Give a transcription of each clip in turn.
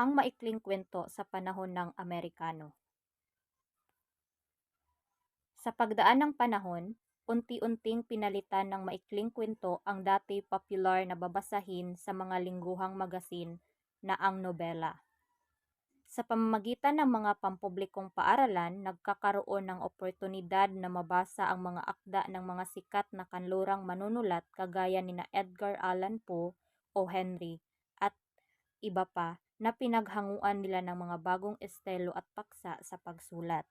Ang maikling kwento sa panahon ng Amerikano Sa pagdaan ng panahon, unti-unting pinalitan ng maikling kwento ang dati popular na babasahin sa mga lingguhang magasin na ang nobela. Sa pamamagitan ng mga pampublikong paaralan, nagkakaroon ng oportunidad na mabasa ang mga akda ng mga sikat na kanlurang manunulat kagaya ni na Edgar Allan Poe o Henry at iba pa na pinaghanguan nila ng mga bagong estilo at paksa sa pagsulat.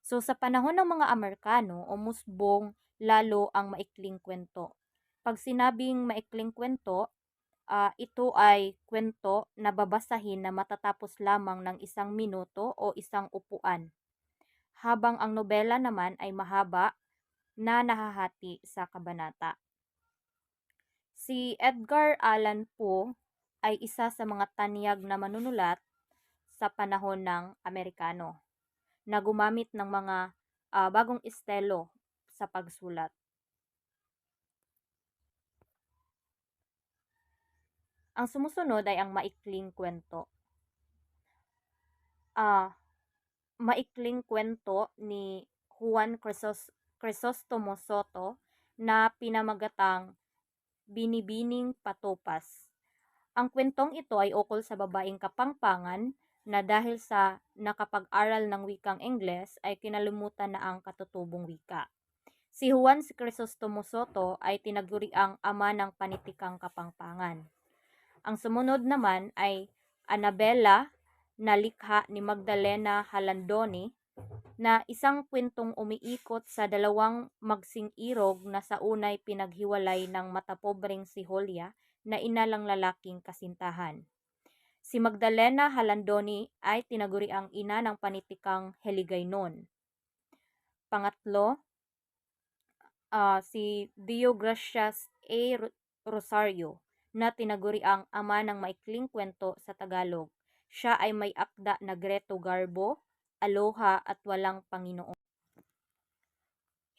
So sa panahon ng mga Amerikano, umusbong lalo ang maikling kwento. Pag sinabing maikling kwento, uh, ito ay kwento na babasahin na matatapos lamang ng isang minuto o isang upuan. Habang ang nobela naman ay mahaba na nahahati sa kabanata. Si Edgar Allan Poe ay isa sa mga tanyag na manunulat sa panahon ng Amerikano na gumamit ng mga uh, bagong estelo sa pagsulat. Ang sumusunod ay ang maikling kwento. Ah, uh, maikling kwento ni Juan Crisos Crisostomo Soto na pinamagatang Binibining Patopas. Ang kwentong ito ay ukol sa babaeng kapangpangan na dahil sa nakapag-aral ng wikang Ingles ay kinalimutan na ang katutubong wika. Si Juan Crisostomo Soto ay tinaguri ang ama ng panitikang kapangpangan. Ang sumunod naman ay Annabella na likha ni Magdalena Halandoni na isang kwentong umiikot sa dalawang magsing irog na sa unay pinaghiwalay ng matapobreng si Julia na inalang lalaking kasintahan. Si Magdalena Halandoni ay tinaguri ang ina ng panitikang Heligaynon. Pangatlo, uh, si Diogracias A. Rosario na tinaguri ang ama ng maikling kwento sa Tagalog. Siya ay may akda na Greto Garbo, Aloha at Walang Panginoon.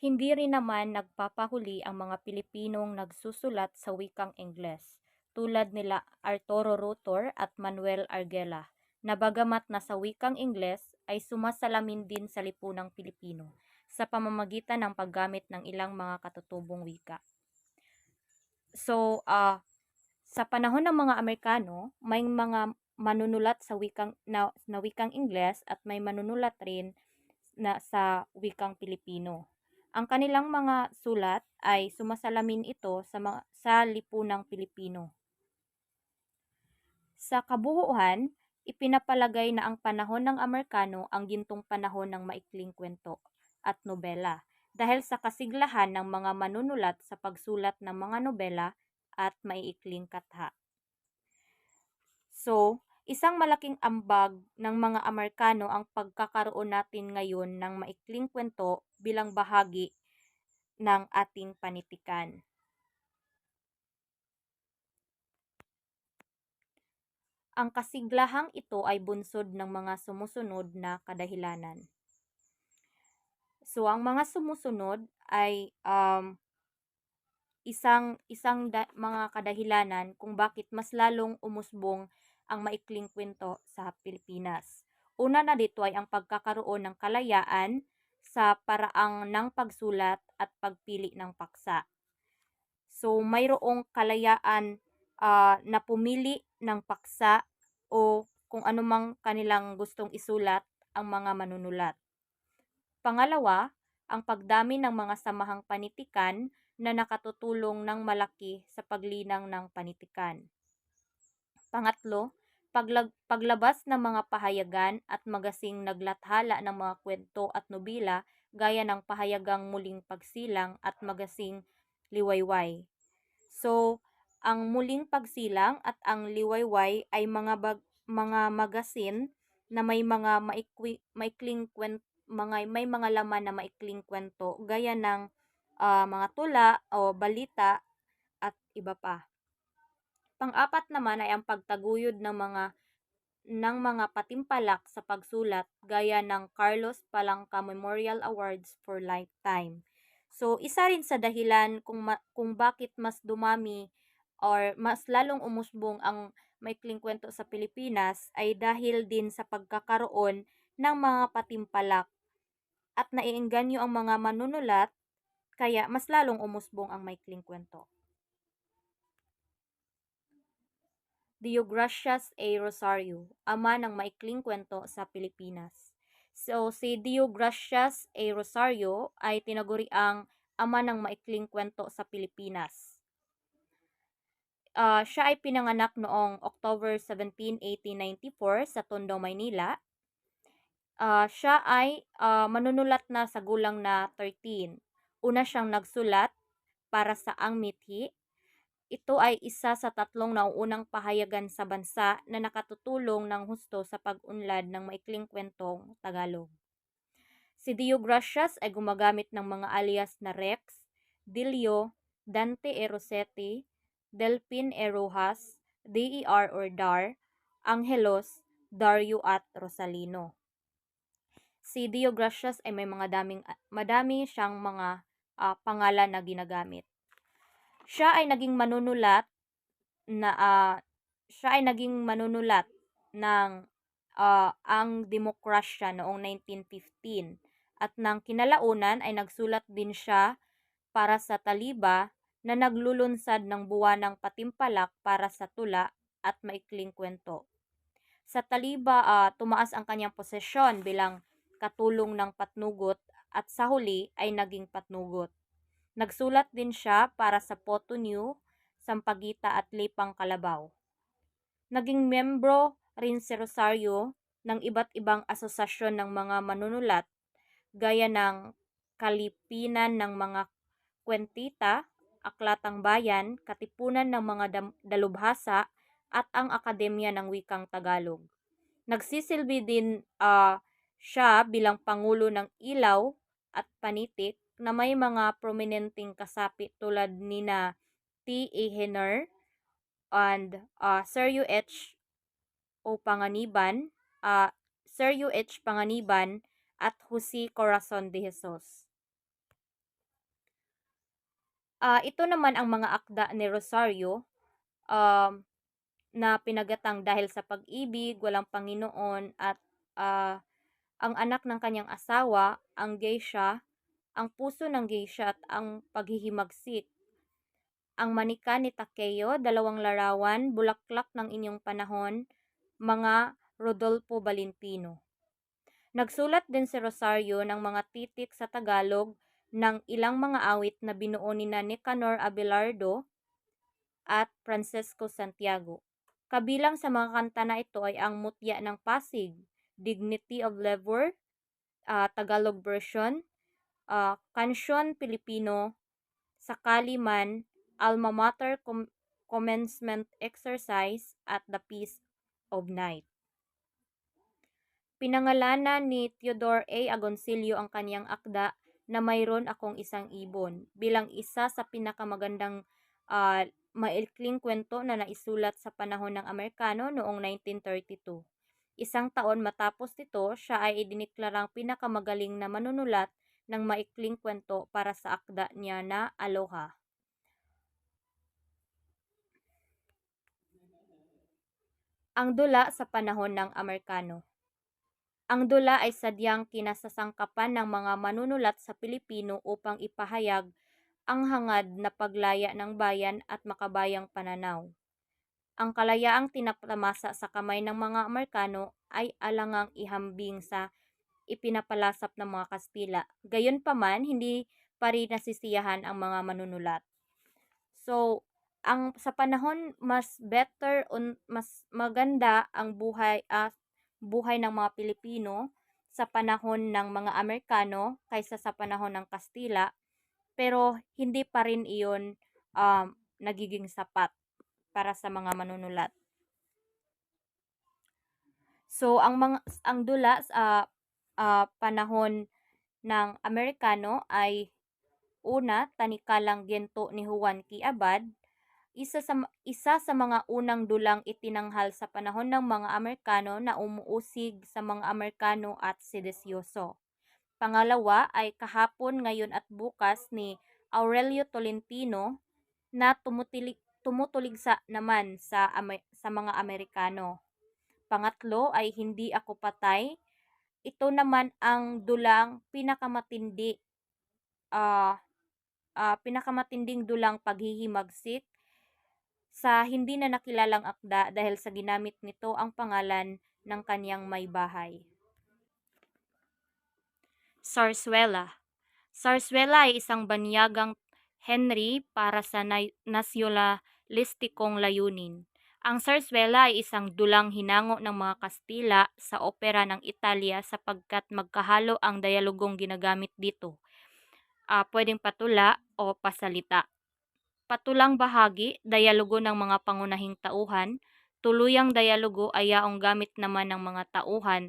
Hindi rin naman nagpapahuli ang mga Pilipinong nagsusulat sa wikang Ingles, tulad nila Arturo Rotor at Manuel Arguela, na bagamat nasa wikang Ingles ay sumasalamin din sa lipunang Pilipino sa pamamagitan ng paggamit ng ilang mga katutubong wika. So, uh, sa panahon ng mga Amerikano, may mga manunulat sa wikang na, na wikang Ingles at may manunulat rin na sa wikang Pilipino. Ang kanilang mga sulat ay sumasalamin ito sa, mga, sa lipunang Pilipino. Sa kabuuan, ipinapalagay na ang panahon ng Amerikano ang gintong panahon ng maikling kwento at nobela dahil sa kasiglahan ng mga manunulat sa pagsulat ng mga nobela at maiikling katha. So, isang malaking ambag ng mga Amerikano ang pagkakaroon natin ngayon ng maikling kwento bilang bahagi ng ating panitikan. Ang kasiglahang ito ay bunsod ng mga sumusunod na kadahilanan. So, ang mga sumusunod ay um, isang isang da, mga kadahilanan kung bakit mas lalong umusbong ang maikling kwento sa Pilipinas. Una na dito ay ang pagkakaroon ng kalayaan sa paraang ng pagsulat at pagpili ng paksa. So mayroong kalayaan uh, na pumili ng paksa o kung anumang kanilang gustong isulat ang mga manunulat. Pangalawa, ang pagdami ng mga samahang panitikan na nakatutulong ng malaki sa paglinang ng panitikan. Pangatlo, paglag- paglabas ng mga pahayagan at magasing naglathala ng mga kwento at nobila gaya ng pahayagang muling pagsilang at magasing liwayway. So, ang muling pagsilang at ang liwayway ay mga bag- mga magasin na may mga maikwi, maikling kwento mga may mga laman na maikling kwento gaya ng uh, mga tula o balita at iba pa. Pang-apat naman ay ang pagtaguyod ng mga ng mga patimpalak sa pagsulat gaya ng Carlos Palangka Memorial Awards for Lifetime. So, isa rin sa dahilan kung, ma- kung bakit mas dumami or mas lalong umusbong ang maikling kwento sa Pilipinas ay dahil din sa pagkakaroon ng mga patimpalak at naiengganyo ang mga manunulat kaya mas lalong umusbong ang maikling kwento. Deogracias A. Rosario, ama ng maikling kwento sa Pilipinas. So, si Deogracias A. Rosario ay tinaguri ang ama ng maikling kwento sa Pilipinas. Uh, siya ay pinanganak noong October 17, 1894 sa Tondo, Maynila. Uh, siya ay uh, manunulat na sa gulang na 13. Una siyang nagsulat para sa Ang Mithi ito ay isa sa tatlong nauunang pahayagan sa bansa na nakatutulong ng husto sa pag-unlad ng maikling kwentong Tagalog. Si Dio Gracias ay gumagamit ng mga alias na Rex, Dilio, Dante E. Rossetti, Delpin E. DER or DAR, Angelos, Dario at Rosalino. Si Dio Gracias ay may mga daming madami siyang mga uh, pangalan na ginagamit. Siya ay naging manunulat na uh, siya ay naging manunulat ng uh, ang demokrasya noong 1915 at nang kinalaunan ay nagsulat din siya para sa Taliba na naglulunsad ng buwanang patimpalak para sa tula at maikling kwento. Sa Taliba, uh, tumaas ang kanyang posisyon bilang katulong ng patnugot at sa huli ay naging patnugot. Nagsulat din siya para sa Poto New, Sampagita at Lipang Kalabaw. Naging membro rin si Rosario ng iba't ibang asosasyon ng mga manunulat gaya ng Kalipinan ng mga Kwentita, Aklatang Bayan, Katipunan ng mga Dalubhasa at ang Akademya ng Wikang Tagalog. Nagsisilbi din uh, siya bilang Pangulo ng Ilaw at Panitik na may mga prominenteng kasapi tulad ni na T.A. Henner and uh, Sir U.H. O. Panganiban, uh, Sir U.H. Panganiban at Jose Corazon de Jesus. Uh, ito naman ang mga akda ni Rosario um, na pinagatang dahil sa pag-ibig, walang Panginoon at uh, ang anak ng kanyang asawa, ang geisha, ang puso ng geisha at ang paghihimagsik. Ang manika ni Takeo, dalawang larawan, bulaklak ng inyong panahon, mga Rodolfo Valentino. Nagsulat din si Rosario ng mga titik sa Tagalog ng ilang mga awit na binuo ni Nicanor Abelardo at Francesco Santiago. Kabilang sa mga kanta na ito ay ang Mutya ng Pasig, Dignity of Lever, uh, Tagalog version, uh, Kansyon Pilipino, Sakali Man, Alma Mater Com- Commencement Exercise at The Peace of Night. Pinangalanan ni Theodore A. Agoncillo ang kanyang akda na mayroon akong isang ibon bilang isa sa pinakamagandang uh, maikling kwento na naisulat sa panahon ng Amerikano noong 1932. Isang taon matapos nito, siya ay idiniklarang pinakamagaling na manunulat ng maikling kwento para sa akda niya na Aloha. Ang dula sa panahon ng Amerikano Ang dula ay sadyang kinasasangkapan ng mga manunulat sa Pilipino upang ipahayag ang hangad na paglaya ng bayan at makabayang pananaw. Ang kalayaang tinatamasa sa kamay ng mga Amerikano ay alangang ihambing sa ipinapalasap ng mga Kastila. Gayunpaman, hindi pa rin nasisiyahan ang mga manunulat. So, ang sa panahon mas better on mas maganda ang buhay uh, buhay ng mga Pilipino sa panahon ng mga Amerikano kaysa sa panahon ng Kastila pero hindi pa rin iyon um, nagiging sapat para sa mga manunulat. So ang mga ang dula uh, uh, panahon ng Amerikano ay una, tanikalang gento ni Juan Quiabad, isa sa, isa sa mga unang dulang itinanghal sa panahon ng mga Amerikano na umuusig sa mga Amerikano at sedesyoso. Pangalawa ay kahapon, ngayon at bukas ni Aurelio Tolentino na tumutili, tumutuligsa naman sa sa mga Amerikano. Pangatlo ay Hindi Ako Patay. Ito naman ang dulang pinakamatindi ah ah, pinakamatinding dulang paghihimagsik sa hindi na nakilalang akda dahil sa ginamit nito ang pangalan ng kanyang may bahay. Sarsuela Sarsuela ay isang banyagang Henry para sa na- nasyonalistikong layunin. Ang sarsuela ay isang dulang hinango ng mga Kastila sa opera ng Italia sapagkat magkahalo ang dialogong ginagamit dito. Ah, pwedeng patula o pasalita. Patulang bahagi, dialogo ng mga pangunahing tauhan. Tuluyang dialogo ay yaong gamit naman ng mga tauhan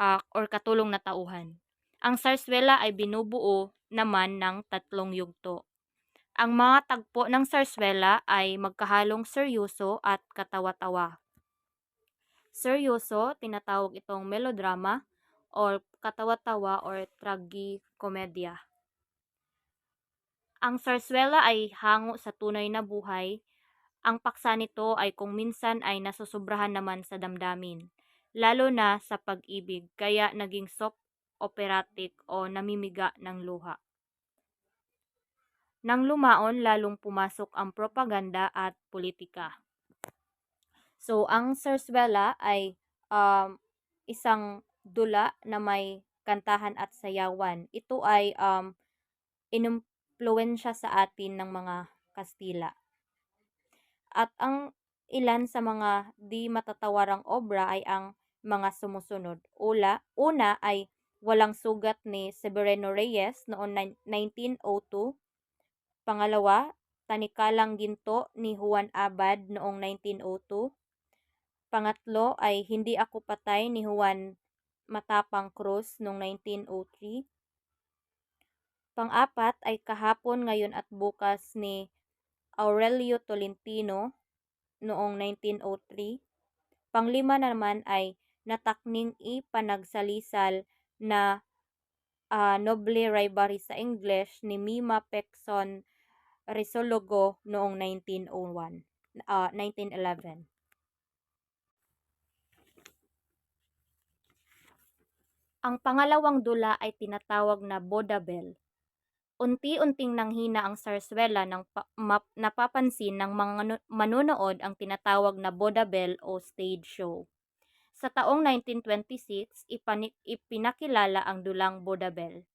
ah, or katulong na tauhan. Ang sarsuela ay binubuo naman ng tatlong yugto. Ang mga tagpo ng sarsuela ay magkahalong seryoso at katawa-tawa. Seryoso, tinatawag itong melodrama or katawa-tawa or tragikomedya. Ang sarsuela ay hango sa tunay na buhay. Ang paksa nito ay kung minsan ay nasusobrahan naman sa damdamin, lalo na sa pag-ibig, kaya naging soap operatic o namimiga ng luha. Nang lumaon, lalong pumasok ang propaganda at politika. So, ang sarsuela ay um, isang dula na may kantahan at sayawan. Ito ay um, inumpluensya sa atin ng mga Kastila. At ang ilan sa mga di matatawarang obra ay ang mga sumusunod. Ula, una ay Walang Sugat ni Severino Reyes noong 1902. Pangalawa, Tanikalang Ginto ni Juan Abad noong 1902. Pangatlo ay Hindi Ako Patay ni Juan Matapang Cruz noong 1903. Pang-apat ay Kahapon, Ngayon at Bukas ni Aurelio Tolentino noong 1903. Panglima naman ay Natakning Ipanagsalisal na uh, Noble Rivalry sa English ni Mima Pekson Risologo noong 1901, uh, 1911. Ang pangalawang dula ay tinatawag na Bodabel. Unti-unting nanghina ang sarswela ng napapansin ng mga manonood ang tinatawag na Bodabel o stage show. Sa taong 1926, ipinakilala ang dulang Bodabel.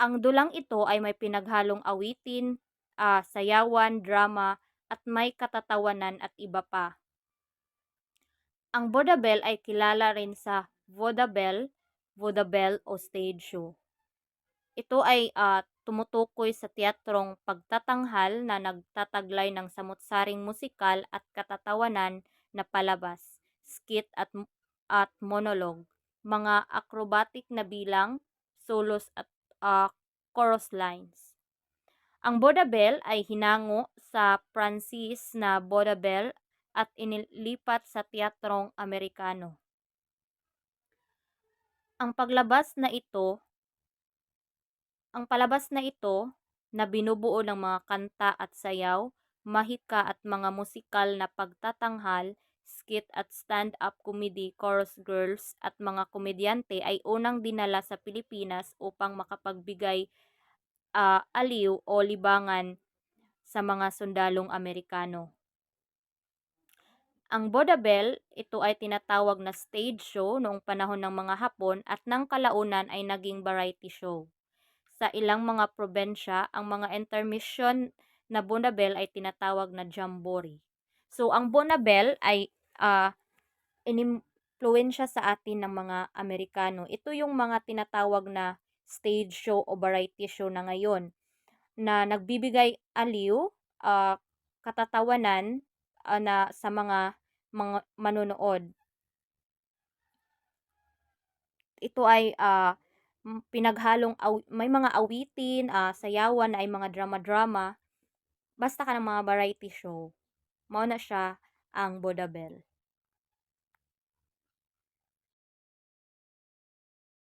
Ang dulang ito ay may pinaghalong awitin, uh, sayawan, drama, at may katatawanan at iba pa. Ang Bodabel ay kilala rin sa Vodabel, Vodabel o stage show. Ito ay uh, tumutukoy sa teatrong pagtatanghal na nagtataglay ng samutsaring musikal at katatawanan na palabas skit at, at monologue, mga acrobatic na bilang, solos at uh, chorus lines. Ang Bodabel ay hinango sa Francis na Bodabel at inilipat sa teatrong Amerikano. Ang paglabas na ito, ang palabas na ito na binubuo ng mga kanta at sayaw, mahika at mga musikal na pagtatanghal skit at stand-up comedy chorus girls at mga komedyante ay unang dinala sa Pilipinas upang makapagbigay uh, aliw o libangan sa mga sundalong Amerikano. Ang Bodabel, ito ay tinatawag na stage show noong panahon ng mga Hapon at ng kalaunan ay naging variety show. Sa ilang mga probensya, ang mga intermission na Bonabel ay tinatawag na jamboree. So, ang Bonabel ay uh, inimpluensya sa atin ng mga Amerikano. Ito yung mga tinatawag na stage show o variety show na ngayon na nagbibigay aliw, uh, katatawanan uh, na sa mga mga manonood. Ito ay uh, pinaghalong may mga awitin, uh, sayawan ay mga drama-drama. Basta ka ng mga variety show. Mao na siya ang Bodabel.